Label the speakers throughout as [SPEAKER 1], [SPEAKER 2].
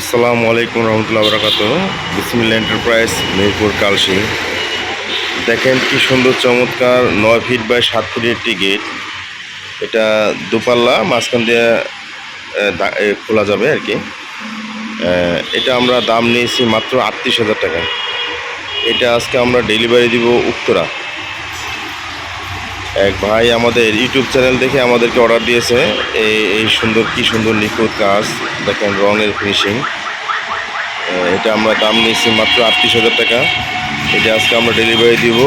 [SPEAKER 1] আসসালামু আলাইকুম রহমতুল্লাহ বরাকাত বিসমিল্লা এন্টারপ্রাইজ, মিরপুর কালসি দেখেন কি সুন্দর, চমৎকার নয় ফিট বাই সাত ফিটের একটি গেট। এটা দুপাল্লা, মাঝখান দিয়ে খোলা যাবে আর কি। এটা আমরা দাম নিয়েছি মাত্র আটত্রিশ হাজার টাকা। এটা আজকে আমরা ডেলিভারি দিব উত্তরা। এক ভাই আমাদের ইউটিউব চ্যানেল দেখে আমাদেরকে অর্ডার দিয়েছে। এই এই সুন্দর, কি সুন্দর নিখুঁত কাজ। দেখেন, রঙের ফিনিশিং এটা আমরা দাম নিয়েছি মাত্র আটত্রিশ হাজার টাকা। এটা আজকে আমরা ডেলিভারি দিব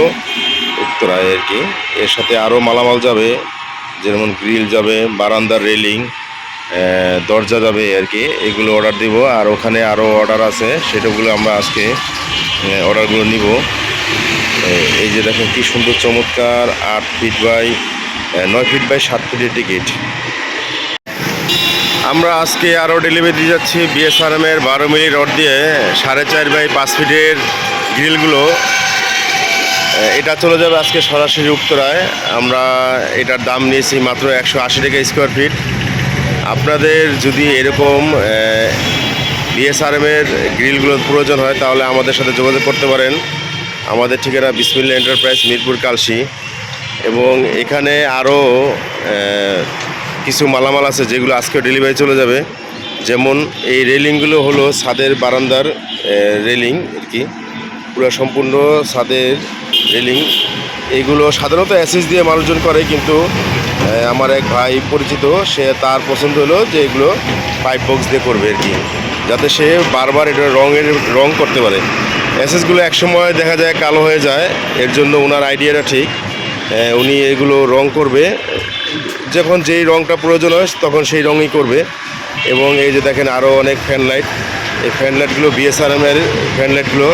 [SPEAKER 1] উত্তরায় আর কি। এর সাথে আরও মালামাল যাবে, যেমন গ্রিল যাবে, বারান্দার রেলিং দরজা যাবে আর কি। এগুলো অর্ডার দিব। আর ওখানে আরও অর্ডার আছে, সেটাগুলো আমরা আজকে অর্ডারগুলো নিব। এই যে দেখেন কি সুন্দর চমৎকার আট ফিট বাই নয় ফিট বাই সাত ফিটের টিকিট আমরা আজকে আরও ডেলিভারি দিয়ে যাচ্ছি বিএসআরএম এর বারো মিলি রড দিয়ে, সাড়ে চার বাই পাঁচ ফিটের গ্রিলগুলো এটা চলে যাবে আজকে সরাসরি উত্তরায়। আমরা এটার দাম নিয়েছি মাত্র একশো আশি টাকা স্কোয়ার ফিট আপনাদের যদি এরকম বিএসআরএম এর গ্রিলগুলোর প্রয়োজন হয়, তাহলে আমাদের সাথে যোগাযোগ করতে পারেন। আমাদের ঠিকানা বিসমিল্লা এন্টারপ্রাইজ মিরপুর কালসি এবং এখানে আরও কিছু মালামাল আছে যেগুলো আজকে ডেলিভারি চলে যাবে। যেমন এই রেলিংগুলো হলো ছাদের বারান্দার রেলিং আর কি। পুরো সম্পূর্ণ ছাদের রেলিং। এইগুলো সাধারণত অ্যাসিস দিয়ে মানুষজন করে, কিন্তু আমার এক ভাই পরিচিত, সে তার পছন্দ হলো যে এগুলো পাইপ বক্স দিয়ে করবে আর কি। যাতে সে বারবার এটা রঙের, রং করতে পারে। অ্যাসেসগুলো একসময় দেখা যায় কালো হয়ে যায়, এর জন্য ওনার আইডিয়াটা ঠিক। উনি এগুলো রং করবে। যখন যেই রংটা প্রয়োজন হয়, তখন সেই রঙই করবে। এবং এই যে দেখেন আরও অনেক ফ্যান লাইট এই ফ্যান লাইটগুলো বিএসআরএমের ফ্যান লাইটগুলো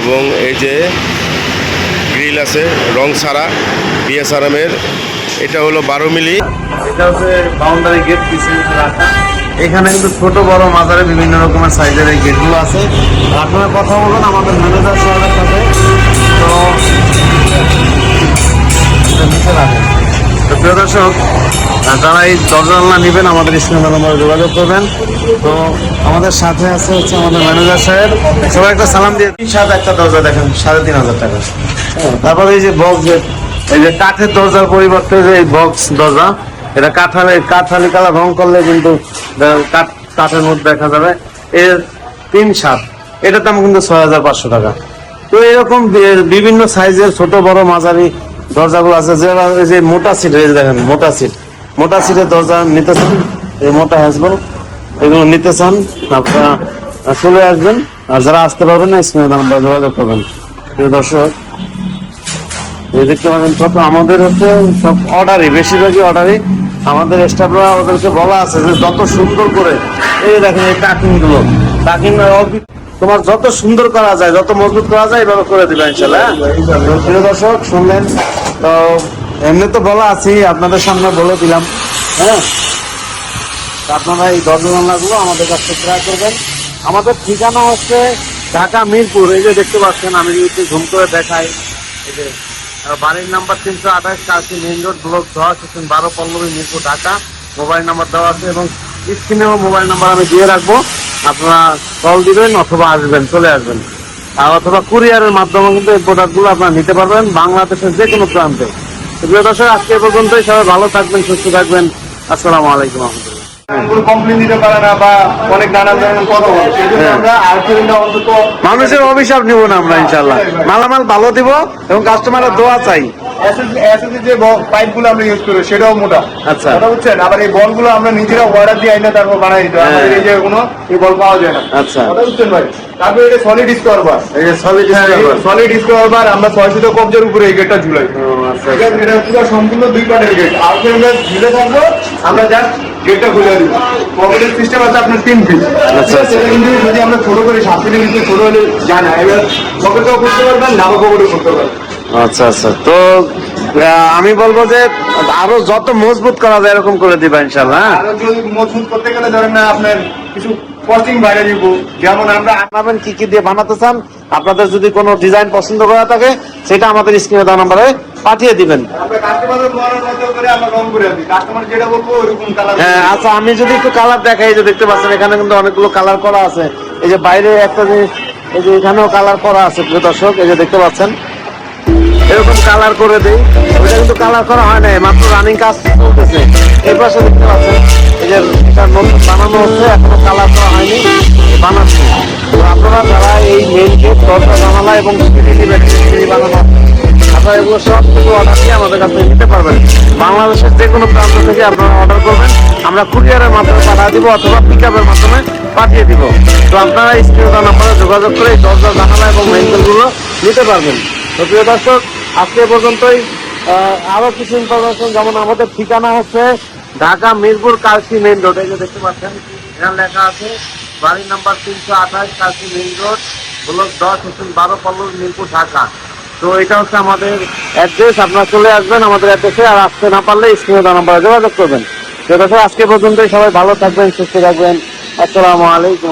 [SPEAKER 1] এবং এই যে গ্রিল আছে, রং ছাড়া বিএসআরএমের এটা হলো বারো মিলি।
[SPEAKER 2] এটা হচ্ছে বাউন্ডারি গেট পিছনে রাখা। এখানে কিন্তু ছোট বড় মাজারে বিভিন্ন রকমের সাইজের এই গেটগুলো আছে। আপনারা কথা বলুন আমাদের ম্যানেজার সাহেবের সাথে। তো নিচে রাখেন। তো প্রিয় দর্শক যারা এই দরজা জানলা নেবেন আমাদের স্ক্রিনে নম্বরে যোগাযোগ করবেন। তো আমাদের সাথে আছে হচ্ছে আমাদের ম্যানেজার সাহেব সবাই একটা সালাম দিয়ে তিন সাত একটা দরজা দেখেন সাড়ে তিন হাজার টাকা। তারপরে এই যে বক্স এই যে কাঠের দরজার পরিবর্তে যে এই বক্স দরজা এটা কাঠালে কাঠালি কালার রং করলে কিন্তু কাঠ কাঠের মধ্যে দেখা যাবে। এর তিন সাত এটার দাম কিন্তু ছয় হাজার পাঁচশো টাকা। তো এরকম বিভিন্ন সাইজের ছোট, বড়, মাঝারি দরজাগুলো আছে। যে মোটা সিট, এই দেখেন, মোটা সিট। মোটা সিটের দরজা নিতে চান, এই মোটা হ্যাসবেল, এগুলো নিতে চান, আপনারা চলে আসবেন। আর যারা আসতে পারবেন না, স্ক্রিনে নাম্বার যোগাযোগ করবেন। প্রিয় দর্শক দেখতে পাবেন আমাদের হচ্ছে সব অর্ডারই, বেশিরভাগই অর্ডারই। আমাদের স্টাফরা ওদেরকে বলা আছে যে যত সুন্দর করে, এই দেখেন এই টাকিংগুলো টাকিং তোমার যত সুন্দর করা যায়, যত মজবুত করা যায়, এভাবে করে দিবে ইনশাল্লাহ হ্যাঁ? প্রিয় দর্শক, শুনলেন? তো এমনি তো বলা আছি আপনাদের সামনে বলে দিলাম হ্যাঁ? আপনারা এই দরজাগুলো আমাদের কাছ থেকে ক্রয় করবেন। আমাদের ঠিকানা হচ্ছে ঢাকা মিরপুর, এই যে দেখতে পাচ্ছেন, আমি যদি ঝুম করে দেখাই, এই যে বাড়ির নাম্বার তিনশো আঠাশ কাশি মেইন রোড ব্লক দশ বারো পল্লবী মিরপুর, ঢাকা। মোবাইল নাম্বার দেওয়া আছে এবং স্ক্রিনেও মোবাইল নাম্বার আমি দিয়ে রাখব। আপনারা কল দিবেন অথবা আসবেন, চলে আসবেন। আর অথবা কুরিয়ারের মাধ্যমে কিন্তু এই প্রোডাক্টগুলো আপনারা নিতে পারবেন বাংলাদেশের যে কোনো প্রান্তে প্রিয় দর্শক, আজকে পর্যন্তই। সবাই ভালো থাকবেন, সুস্থ থাকবেন। আসসালামু আলাইকুম রহমতুল্লাহ।
[SPEAKER 3] কোনো কমপ্লেন দিতে পারে না বা অনেক নানান ধরনের কথা বলে। সেই জন্য
[SPEAKER 2] হ্যাঁ।
[SPEAKER 3] আমরা আর্থিকটা অন্তত
[SPEAKER 2] মানুষের অভিশাপ নিব না আমরা ইনশাল্লাহ মালামাল ভালো দিব এবং কাস্টমারের দোয়া চাই।
[SPEAKER 3] এসএসসি যে পাইপ আমরা ইউজ করি সেটাও মোটা।
[SPEAKER 2] আচ্ছা।
[SPEAKER 3] কথা বুঝছেন? আবার এই বল আমরা নিজেরা অর্ডার দিয়ে আইনা তারপর বানাই দিতে আমাদের এই যে কোনো এই বল পাওয়া যায় না।
[SPEAKER 2] আচ্ছা।
[SPEAKER 3] কথা বুঝছেন ভাই? তারপরে এটা সলিড
[SPEAKER 2] এই যে সলিড
[SPEAKER 3] সলিড আমরা কবজের উপরে এই গেটটা ঝুলাই।
[SPEAKER 2] আচ্ছা
[SPEAKER 3] এটা পুরো সম্পূর্ণ দুই পাটের গেট আর আমরা ঝুলে থাকব আমরা জাস্ট গেটটা খুলে দিব। পকেটের সিস্টেম আছে আপনার তিন ফিট
[SPEAKER 2] আচ্ছা, আচ্ছা।
[SPEAKER 3] কিন্তু যদি আমরা ছোট করে সাত ফিটের নিচে ছোট হলে জানা। এবার পকেটেও করতে পারবেন নামা পকেটও করতে পারবেন।
[SPEAKER 2] আচ্ছা আচ্ছা। তো আমি বলব যে আরও যত মজবুত করা যায় এরকম করে দিবা ইনশাল্লাহ হ্যাঁ?
[SPEAKER 3] যদি মজবুত করতে গেলে ধরেন না আপনার কিছু কস্টিং বাইরে দিব। যেমন আমরা
[SPEAKER 2] বানাবেন কি কি দিয়ে বানাতে চান? আপনাদের যদি কোনো ডিজাইন পছন্দ করা থাকে সেটা আমাদের স্ক্রিনে দেওয়া নাম্বারে পাঠিয়ে দিবেন। হ্যাঁ আচ্ছা আমি যদি একটু কালার দেখাই যে দেখতে পাচ্ছেন এখানে কিন্তু অনেকগুলো কালার করা আছে। এই যে বাইরে একটা জিনিস এই যে এখানেও কালার করা আছে প্রিয় দর্শক এই যে দেখতে পাচ্ছেন। এরকম কালার করে দেই। ওইটা কিন্তু কালার করা হয় নাই মাত্র রানিং কাজ চলতেছে। এই পাশে দেখতে পাচ্ছেন এই যে এটা নতুন বানানো হচ্ছে এখনও কালার করা হয়নি বানাচ্ছে। তো আপনারা যারা এই মেন গেট দরজা জানালা এবং সিঁড়ি বানানো আপনারা এগুলো সব কিছু অর্ডার দিয়ে আমাদের কাছে নিতে পারবেন। বাংলাদেশের যে কোনো প্রান্ত থেকে আপনারা অর্ডার করবেন। আমরা কুরিয়ারের মাধ্যমে পাঠিয়ে দিব অথবা পিক আপের মাধ্যমে পাঠিয়ে দিব। তো আপনারা স্ক্রিনে নাম্বারে যোগাযোগ করে দরজা জানালা এবং মেনটেলগুলো নিতে পারবেন। তো প্রিয় দর্শক আজকে পর্যন্তই। আহ, আরও কিছু ইনফরমেশন যেমন আমাদের ঠিকানা হচ্ছে ঢাকা মিরপুর কালসি মেইন রোড এই যে দেখতে পাচ্ছেন এখানে লেখা আছে বাড়ি নাম্বার তিনশো আঠাশ কালসি মেইন রোড ব্লক দশ হোসেন বারো পল্লব মিরপুর ঢাকা। তো এটা হচ্ছে আমাদের অ্যাড্রেস আপনারা চলে আসবেন আমাদের অ্যাড্রেসে আর আসতে না পারলে স্ক্রিনে দেওয়া নাম্বারে যোগাযোগ করবেন। তো আজকে পর্যন্তই সবাই ভালো থাকবেন, সুস্থ থাকবেন। আসসালামু আলাইকুম।